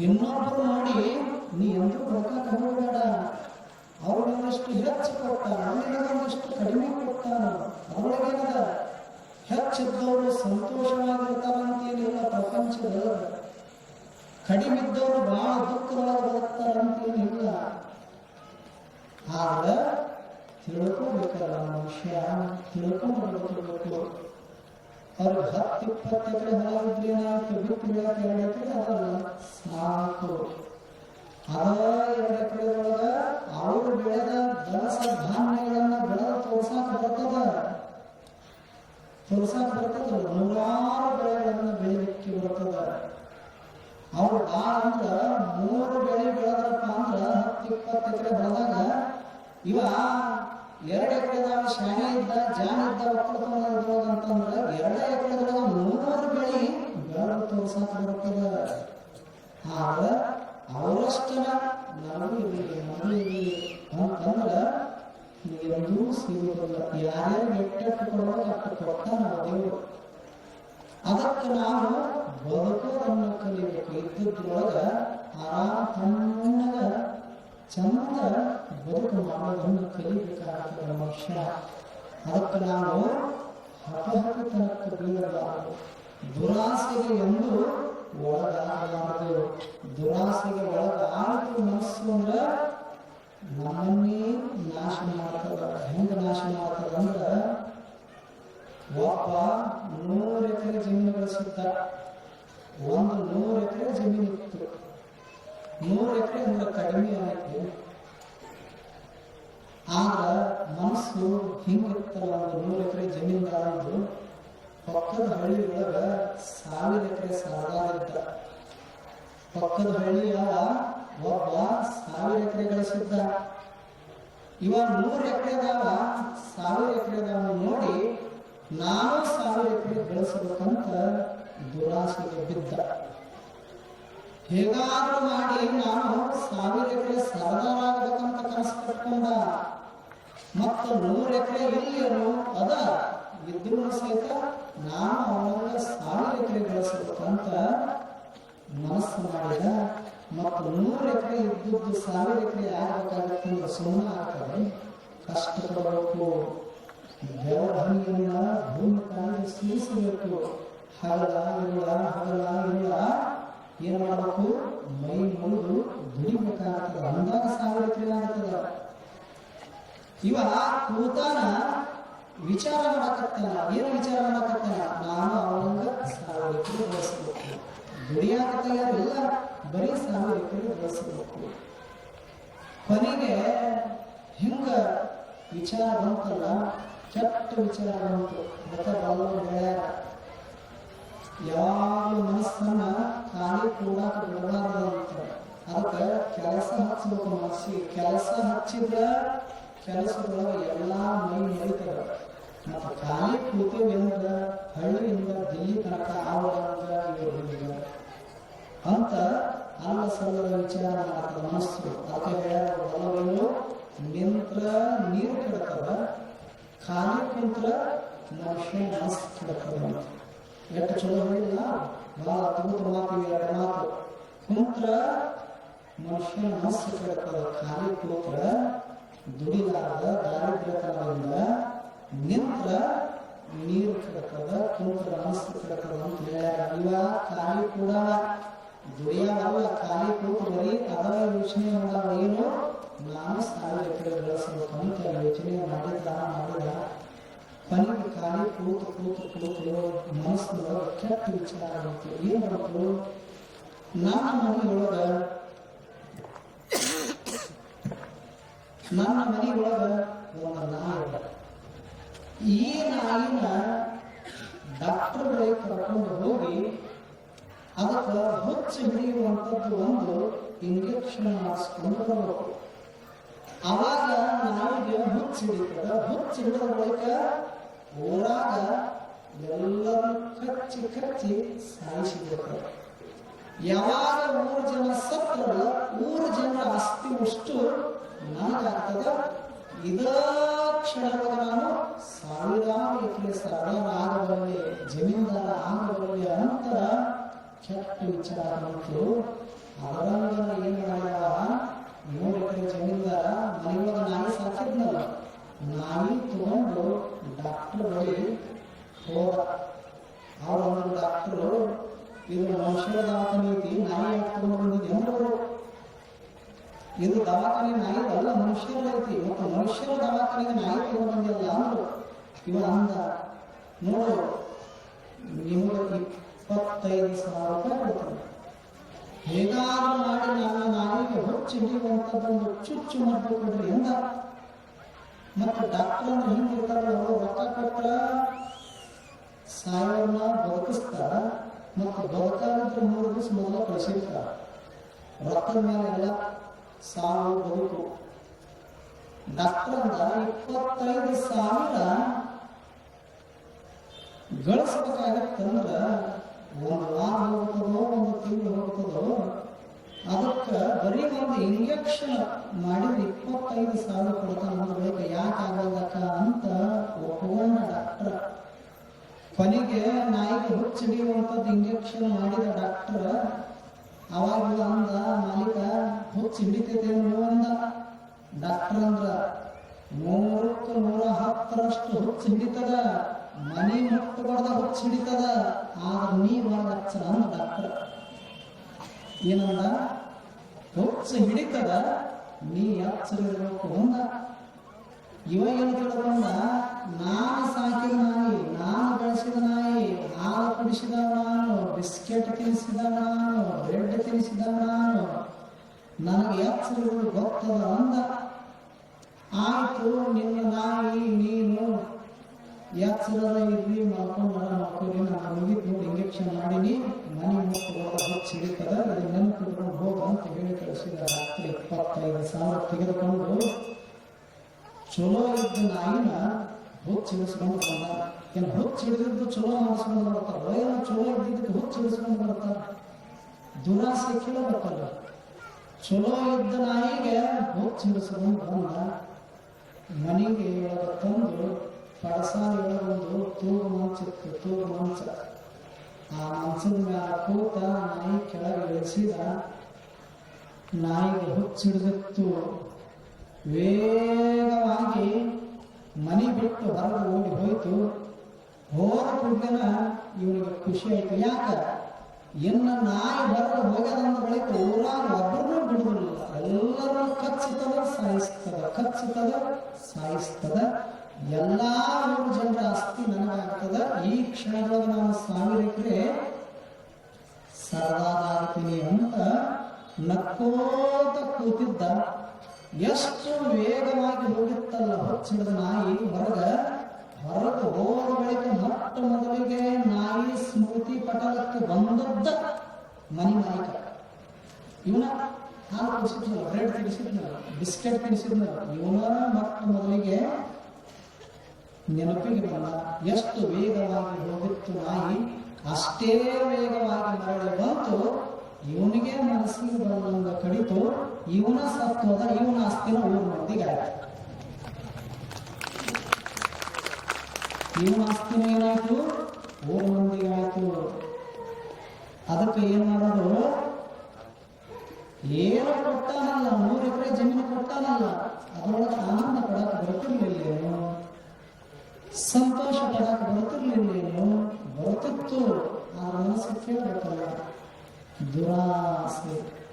ಇನ್ನೊಬ್ಬರು ಮಾಡಿ ನೀ ಎಂದೂ ರೊಕ್ಕ ತಗೋಬೇಡ ಅವ್ರನ್ನಷ್ಟು ಹೆಚ್ಚು ಕೊಟ್ಟಾನ ಅವನಿಗಷ್ಟು ಕಡಿಮೆ ಕೊಡ್ತಾನ ಅವಳಿಗೇನದ ಹೆಚ್ಚಿದ್ದವರು ಸಂತೋಷವಾಗಿರ್ತಾರಂತೇನಿಲ್ಲ ಪ್ರಪಂಚದ ಕಡಿಮಿದ್ದವರು ಬಹಳ ದುಃಖದೊಳಗೆ ಬರುತ್ತಾರಂತೇನಿಲ್ಲ ಆದ್ರೆ ತಿಳ್ಕೋಬೇಕಲ್ಲ ಮನುಷ್ಯ ತಿಳ್ಕೊಂಡು ಅವ್ರಿಗೆ ಹತ್ತು ಇಪ್ಪತ್ತು ಎಕರೆ ಹೊಲ ಇದ್ರೆ ಏನಾಗುತ್ತೆ? ಬಿಟ್ಟು ಬೆಳಕ್ಕೆ ಎರಡು ಅದಲ್ಲ ಸಾಕು. ಹಲವಾರು ಒಳಗ ಅವರು ಬೆಳೆದ ದವಸ ಧಾನ್ಯಗಳನ್ನ ಬೆಳೆದ ತೋರ್ಸಾಕ ಬರ್ತದ. ತೋರ್ಸಾಕ ಬರ್ತದ. ನೂರಾರು ಬೆಳೆಗಳನ್ನ ಬೆಳಿಲಿಕ್ಕೆ ಬರ್ತದ. ಅವ್ರು ಭಾಳ ಅಂದ್ರ ಮೂರು ಬೆಳೆ ಬೆಳೆದ್ರಪ್ಪ ಅಂದ್ರ ಹತ್ತು, ಇಪ್ಪತ್ತು ಎಕರೆ ಬೆಳೆದಾಗ ಇವ ಎರಡು ಎಕರೆದಾಗ ಶಾಣೆ ಇದ್ದ ಜಾನ ಇದ್ದ ಒಕ್ಕಲ್ತನ ಅಂತಂದ್ರೆ ಎರಡು ಎಕರೆದಾಗ ಮೂರು ಬೆಳೆ ಬೆಳೆದು ತೋರ್ಸಾಕ ಬರ್ತದ. ಆಗ ಅವರಷ್ಟನ ನನಗೂ ಇರಲಿ ನನಗೂ ಇರಲಿ ಅಂತಂದ್ರ ನೀವಂದೂ ಸಿಗುವುದಿಲ್ಲ ಯಾರ್ಯಾರು ಎಟ್ಟೆಟ್ಟು ಅಷ್ಟು ಕೊಡ್ತಾನ ದೇವರು ಅದಕ್ಕೆ ನಾವು ಬದುಕೋದನ್ನು ಕಲಿಬೇಕು ಇದ್ದದ್ರೊಳಗೆ ಆರಾಮ ತಣ್ಣಗ ಚಂದ ಬದುಕು ಮಾಡೋದನ್ನು ಕಲಿಬೇಕಾಗ್ತದೆ ಮನುಷ್ಯ. ಅದಕ್ಕೆ ನಾವು ಹಠಹಠತನಕ್ಕೆ ಬೀಳಬಾರದು. ದುರಾಸೆಗೆ ಎಂದು ಒಳಗಾಗಬಾರದು ದುರಾಸೆಗೆ ಒಳಗಾಗಬೇಕು ಮನಸ್ಸು ಅಂದ್ರೆ ನಮ್ಮನ್ನೇ ನಾಶ ಮಾಡ್ತದ ಹೆಂಗ ನಾಶ ಮಾಡ್ತದ ಅಂದ್ರೆ ಒಬ್ಬ ನೂರು ಎಕರೆ ಜಮೀನು ಬೆಳೆಸಿದ್ದ ಒಂದು ನೂರು ಎಕರೆ ಜಮೀನು ಇತ್ತು. ನೂರು ಎಕರೆ ಅಂದ್ರೆ ಕಡಿಮೆ ಆಯ್ತು. ಆಗ ಮನಸ್ಸು ಹಿಂಗಿತ್ತಲ್ಲ ಒಂದು ನೂರು ಎಕರೆ ಜಮೀನುಗಾರದು ಪಕ್ಕದ ಹಳ್ಳಿ ಒಳಗ ಸಾವಿರ ಎಕರೆ ಇದ್ದ ಪಕ್ಕದ ಹಳ್ಳಿಯ ಒಬ್ಬ ಸಾವಿರ ಎಕರೆ ಗಳಿಸಿದ್ದ ಇವ ನೂರು ಎಕರೆದವ ಸಾವಿರ ಎಕರೆದವ ನೋಡಿ ನಾನು ಸಾವಿರ ಎಕರೆ ಗಳಿಸಬೇಕಂತ ದುರಾಸೆಗೆ ಬಿದ್ದ. ಹೇಗಾದ್ರೂ ಮಾಡಿ ನಾನು ಸಾವಿರ ಎಕರೆ ಸರ್ದಾರ ಆಗ್ಬೇಕಂತ ಕನಸು ಕಟ್ಕೊಂಡ ಮತ್ತು ನೂರು ಎಕರೆ ಇಲ್ಲಿ ಅದ? ಇದ್ರೂ ಸಹಿತ ನಾನು ಅವನನ್ನ ಸಾವಿರ ಎಕರೆ ಬೆಳೆಸಬೇಕಂತ ಮನಸ್ಸು ಮಾಡಿದ ಮತ್ತು ನೂರು ಎಕರೆ ಇದ್ದದ್ದು ಸಾವಿರ ಎಕರೆ ಆಗಬೇಕಾಗತ್ತೆ ಅಂದ್ರೆ ಸುಮ್ಮನೆ ಆಗ್ತದೆ ಕಷ್ಟ ಪಡಬೇಕು ಬೆವರನ್ನ ಭೂಮಿ ತಾಯಿ ಸೂಚಿಸಬೇಕು ಹಗಲ ಇಲ್ಲ ಹಗಲ ಏನ್ ಮಾಡಬೇಕು? ಮೈ ಮುಳುಗು ದುಡಿಬೇಕಾಗ್ತದೆ. ಅಂದಾಗ ಸಾವಿರ ಎಕರೆ ಆಗ್ತದ ಇವ ಕೂತಾನ ವಿಚಾರ ಮಾಡಕತ್ತಲ್ಲ ಏನು ವಿಚಾರ ಮಾಡಕತ್ತಲ್ಲ ನಾನು ಅವಂಗ ಸಾವಿರ ಬಳಸಬೇಕು. ದುಡಿಯಾಕ ತಯಾರಿಲ್ಲ ಬರೀ ಸಾವಿರ ಬಳಸಬೇಕು. ಕೊನೆಗೆ ಹಿಂಗ ವಿಚಾರ ಬಂತಲ್ಲ, ಕೆಟ್ಟ ವಿಚಾರ ಬಂತು. ಮತ ಬಲ್ಲ ಬೆಳ್ಯಾರ ಯಾವಾಗಲೂ ಮನಸ್ಸನ್ನ ಖಾಲಿ ಕೂಡ ಅಂತ ಅದಕ್ಕೆ ಕೆಲಸ ಹಚ್ಚಬೇಕು ಮನಸ್ಸಿಗೆ. ಕೆಲಸ ಹಚ್ಚಿದ್ರ ಕೆಲಸದೊಳಗೆ ಎಲ್ಲ ಮೈ ನಡೀತದ ಮತ್ತು ಖಾಲಿ ಕೂತೀವಿ ಅಂದ್ರ ಹಳ್ಳಿಯಿಂದ ದಿಲ್ಲಿ ತನಕ ಆವಡಂಗ ಇರೋದಿಲ್ಲ ಅಂತ ಅಲ್ಲ ಸಲ್ಲದ ವಿಚಾರ ಆತನ ಮನಸ್ಸು ಅದಕ್ಕೆ ಹೊಲಗಳು ನಿಂತ್ರ ನೀರು ಕೆಡ್ತದ ಖಾಲಿ ಕುಂತ್ರ ಮನುಷ್ಯ ಮನಸ್ಸು ಕೆಡ್ತದ ಎಷ್ಟು ಚಲೋ ಹೇಳಿಲ್ಲ? ಬಹಳ ಅದ್ಭುತ ಮಾತು ಎರಡು ಮಾತು. ಕುಂತ್ರ ಮನುಷ್ಯ ಮನಸ್ಸು ಕೆಡ್ತದ ಖಾಲಿ ಕೂತ್ರ ದುಡಿಲಾರದ ದಾರಿದ್ರ್ಯತನದಿಂದ ನಿಂತ್ರ ನೀರು ಕಿಡಕದ ಕುಂತ್ರ ಮನಸ್ಸು ಕಿಡಕದ ಅಂತ ಹೇಳ್ಯಾರ. ಇವ ಖಾಲಿ ಕೂಡ ದುಡಿಯಾಗಲ್ಲ ಖಾಲಿ ಕೂತು ಬರೀ ಅದರ ಯೋಚನೆ ಮಾಡಾವ ಏನು? ನಾನು ಸಾವಿರ ಎಕರೆ ಬೆಳೆಸಬೇಕು ಅಂತ ಯೋಚನೆ ಮಾಡಿದ ಮಾಡಿದ ಕೊನೆಗೆ ಖಾಲಿ ಕೂತು ಕೂತು ಕೂತು ಮನಸ್ಸಿನೊಳಗೆ ಕೆಟ್ಟ ವಿಚಾರ ಆಗುತ್ತೆ ಏನ್ ಮಾಡ್ತು ನಾನು ಮನೆಯೊಳಗ ನನ್ನ ಮನೆಯೊಳಗ ಒಂದು ನಾಯಿ. ಈ ನಾಯಿನ ಡಾಕ್ಟರ್ ಬಳಿ ಕರ್ಕೊಂಡು ಹೋಗಿ ಅದಕ್ಕೆ ಹುಚ್ಚು ಹಿಡಿಯುವಂಥದ್ದು ಒಂದು ಇಂಜೆಕ್ಷನ್ ಮಾಡಿಸ್ಕೊಂಡು ಬರಬೇಕು ಅವಾಗ ನಾಯಿಗೆ ಹುಚ್ಚು ಹಿಡಿತದ. ಹುಚ್ಚು ಹಿಡಿದ ಬಳಿಕ ಊರಾಗ ಎಲ್ಲರೂ ಕಚ್ಚಿ ಕಚ್ಚಿ ಸಾಯಿಸಿದ್ರು ಯಾವಾಗ ಮೂರು ಜನ ಸತ್ತರಲ್ಲ ಮೂರು ಜನ ಅಸ್ತಿ ಅಷ್ಟು ನನಗಾಗ್ತದ ಇದ ಕ್ಷಣದಾಗ ನಾನು ಸಾವಿರಾರು ಎಕರೆ ಸರ್ದಾರ ಆಗಬಲ್ಲೆ ಜಮೀನ್ದಾರ ಆಗಬಲ್ಲೆ ಅಂತ ಕೆಟ್ಟ ವಿಚಾರ ಬಂತು ಅದರಂಗ ಏನ್ ಮಾಡ್ಯಾವ ಮೂರು ಎಕರೆ ಜಮೀನ್ದಾರ ಮನೆಯೊಳಗ ನಾಯಿ ಸಾಕಿದ್ನಲ್ಲ ನಾಯಿ ತಗೊಂಡು ಡಾಕ್ಟರ್ ಬಳಿ ಹೋದ ಅವ್ರ ಒಂದು ಡಾಕ್ಟರು ಇದು ಮನುಷ್ಯರ ದವಾಖಾನೆ ಐತಿ ನಾಯಿ ಯಾಕೆ ತಗೊಂಡು ಬಂದಿದೆ ಅಂದ್ರು ಇದು ದವಾಖಾನೆ ನಾಯಿ ಅಲ್ಲ, ಮನುಷ್ಯರ ಐತಿ. ಮತ್ತು ಮನುಷ್ಯರ ದವಾಖಾನೆಗೆ ನಾಯಿ ತಗೊಂಡು ಬಂದಿಲ್ಲ ಅಂದ್ರು. ಇವ ಅಂದ, ನೋಡು ನಿಮ್ಮ ಇಪ್ಪತ್ತೈದು ಸಾವಿರ ರೂಪಾಯಿ ಕೊಡ್ತಾರೆ ಹೇಗಾದ್ರೂ ಮಾಡಿ ನಾನು ನಾಯಿಗೆ ಹುಚ್ಚು ಹಿಡಿಯುವಂಥದ್ದೊಂದು ಚುಚ್ಚು ಮಾಡ್ಕೊಡ್ರಿ ಎಂದ. ಮತ್ತು ಡಾಕ್ಟರ್ ಅಂದ್ರೆ ಹಿಂಗಿರ್ತಾರಲ್ಲ, ಅವರು ರೊಕ್ಕ ಕೊಟ್ಟ ಸಾಯವನ್ನ ಬದುಕಿಸ್ತಾರ, ಮತ್ತು ಬದುಕಾದ್ರೆ ಮೂರು ದಿವಸ ಮೊದಲು ಕಳಿಸಿರ್ತಾರ. ರೊಕ್ಕದ ಮೇಲೆ ಎಲ್ಲ ಸಾವು ಒಂದು ಡಾಕ್ಟರ್ ಇಪ್ಪತ್ತೈದು ಸಾವಿರ ಗಳಿಸ್ಬೇಕಾಗತ್ತಂದ್ರ ಒಂದು ವಾರ ಹೋಗ್ತದೋ ಒಂದು ತಿಂಗಳು ಹೋಗ್ತದೋ? ಅದಕ್ಕೆ ಬರೀ ಒಂದು ಇಂಜೆಕ್ಷನ್ ಮಾಡಿದ್ರೆ ಇಪ್ಪತ್ತೈದು ಸಾವಿರ ಕೊಡ್ತಾನೆ ಅನ್ನೋ ಬಳಿಕ ಯಾಕೆ ಆಗಲ್ಲಕ್ಕ ಅಂತ ಒಪ್ಕೊಂಡ ಡಾಕ್ಟರ್. ಕೊನೆಗೆ ನಾಯಿಗೆ ಹುಚ್ಚಿಡಿಯುವಂಥದ್ದು ಇಂಜೆಕ್ಷನ್ ಮಾಡಿದ ಡಾಕ್ಟರ್. ಅವಾಗ ಅಂದ ಮಾಲೀಕ, ಹುಚ್ಚು ಹಿಡಿತೈತೆ ಅಂದ. ಡಾಕ್ಟರ್ ಅಂದ್ರ ನೂರಕ್ಕೆ ನೂರ ಹತ್ತರಷ್ಟು ಹುಚ್ಚು ಹಿಡಿತದ, ಮನೆ ಮುಟ್ಟಬಾರ್ದ ಹುಚ್ಚು ಹಿಡಿತದ, ಆದ್ರೆ ನೀ ಒಳಗ ಹಚ್ಚ ಅಂದ ಡಾಕ್ಟರ್. ಏನಂದ? ಹುಚ್ಚು ಹಿಡಿತದ, ನೀ ಎಚ್ಚರಿರ್ಬೇಕು ಅಂದ. ಇವ ಏನು ತಿಳ್ಕೊಂಡ ನಾನು ಸಾಕಿದ ನಾಯಿ, ನಾನು ಬೆಳೆಸಿದ ನಾಯಿ, ಹಾಲು ಕುಡಿಸಿದ ನಾನು, ಬಿಸ್ಕೆಟ್ ತಿನ್ನಿಸಿದ ನಾನು ತಿನ್ನಿಸಿದವ ನಾನು ನನಗೆ ಎಚ್ಚರಗಳು ಗೊತ್ತದ ಅಂದ. ಆಯ್ತು, ನಿನ್ನ ನಾಯಿ ನೀನು. ಎಚ್ಚರದ ಇರ್ಲಿ ಮಾಡ್ಕೊಂಡು ಮಕ್ಕಳಿಗೆ ನಾನು ಮುಗಿದ್ ನೋಡಿ ಇಂಜೆಕ್ಷನ್ ಮಾಡೀನಿ. ಮನೆ ಮುಟ್ಟು ಹೆಚ್ಚು ಹಿಡಿತದ ಇದು ನೆನಪಿಟ್ಕೊಂಡು ಹೋಗ ಅಂತ ಹೇಳಿ ಕಳಿಸಿದ ರಾತ್ರಿ ಇಪ್ಪತ್ತೈದು ಸಾವಿರ ತೆಗೆದುಕೊಂಡು ಚಲೋ ಇದ್ದ ನಾಯಿನ ಹುಚ್ಚು ಹಿಡಿಸ್ಕೊಂಡು ಬಂದ. ಏನು ಚಲೋ ಮಾಡಿಸ್ಕೊಂಡು ಬರ್ತಾರ, ಏನೋ ಚಲೋ ಇದ್ದಿದ್ದಕ್ಕೆ ಹುಚ್ಚು ಹಿಡಿಸ್ಕೊಂಡು ಬರ್ತಾರ? ದುರಾಸೆ ಕೇಳಬೇಕಲ್ಲ. ಚಲೋ ಇದ್ದ ನಾಯಿಗೆ ಹುಚ್ಚು ಹಿಡಿಸ್ಕೊಂಡು ಬಂದ. ಮನೆಗೆ ಒಳಗೆ ತಂದು ಪಡಸ ಒಳಗೊಂದು ತೂಗು ಮಂಚ ಇತ್ತು ತೂಗು ಮಂಚ. ಆ ಮಂಚದ ಮ್ಯಾಲ ಕೂತ ನಾಯಿ ಕೆಳಗೆ ಇಳಿಸಿದ ನಾಯಿಗೆ ಹುಚ್ಚಿಡಿದಿತ್ತು. ವೇಗವಾಗಿ ಮನೆ ಬಿಟ್ಟು ಹೊರಗೆ ಓಡಿ ಹೋಯ್ತು. ಹೋದ ಕೂಡಲೇ ಇವನಿಗೆ ಖುಷಿ ಆಯ್ತು. ಯಾಕ? ಇನ್ನು ನಾಯಿ ಬರಲು ಹೋಗ್ಯದಂದ ಬಳಿಕ ಊರಾಗ ಒಬ್ಬರನ್ನೂ ಬಿಡುವುದಿಲ್ಲ. ಎಲ್ಲರೂ ಕಚ್ಚಿತದ ಸಾಯಿಸ್ತದ ಕಚ್ಚಿತದ ಸಾಯಿಸ್ತದ ಎಲ್ಲಾ ಮೂರು ಜನರ ಆಸ್ತಿ ನನಗಾಗ್ತದ. ಈ ಕ್ಷಣದೊಳಗೆ ನಾನು ಸಾವಿರ ಎಕರೆ ಸರದಾಗ್ತೀನಿ ಅಂತ ನಕ್ಕೋತ ಕೂತಿದ್ದ. ಎಷ್ಟು ವೇಗವಾಗಿ ಹೋಗಿತ್ತಲ್ಲ ಹೊಚ್ಚಿಡದ ನಾಯಿ ಹೊರಗ. ಹೊರಗೆ ಹೋದ ಬಳಿಕ ಮೊಟ್ಟ ಮೊದಲಿಗೆ ನಾಯಿ ಸ್ಮೃತಿ ಪಟಲಕ್ಕೆ ಬಂದದ್ದ ಮನಿ ಮಾಲೀಕ. ಇವನ ಹಾಲು ಕುಡಿಸಿದ್ನಲ್ಲ, ಬ್ರೆಡ್ ತಿನ್ನಿಸಿದ್ನಲ್ಲ ಬಿಸ್ಕೆಟ್ ತಿನ್ನಿಸಿದ್ನಲ್ಲ ಇವನ ಮೊಟ್ಟ ಮೊದಲಿಗೆ ನೆನಪಿಗೆ ಬಂದ ಎಷ್ಟು ವೇಗವಾಗಿ ಹೋಗಿತ್ತು ನಾಯಿ, ಅಷ್ಟೇ ವೇಗವಾಗಿ ಮರಳಿ ಬಂತು, ಇವನಿಗೆ ಮನಸ್ಸಿಗೆ ಬಂದಂಗ ಕಡಿತು, ಇವನ ಸತ್ವದ, ಇವನ ಆಸ್ತಿನ ಊರು ಮಂದಿಗೆ ಆಯ್ತು ಆಸ್ತಿನೂ ಏನಾಯ್ತು ಊರು ಮಂದಿಗಾಯ್ತು ಅದಕ್ಕೆ ಏನ್ ಮಾಡೋದು? ಏನು ಕೊಟ್ಟಾನಲ್ಲ, ಮೂರು ಎಕರೆ ಜಮೀನು ಕೊಟ್ಟಾನಲ್ಲ. ಅದರೊಳಗೆ ಆನಂದ ಪಡಕ್ಕೆ ಬರುತ್ತಿರ್ಲಿಲ್ಲೇನು? ಸಂತೋಷ ಪಡಕ್ಕೆ ಬರುತ್ತಿರ್ಲಿಲ್ಲೇನು? ಬರ್ತಿತ್ತು ಆ ಮನಸ್ಸು ಕೇಳಬೇಕಲ್ಲ. ದುರಾಸೆ.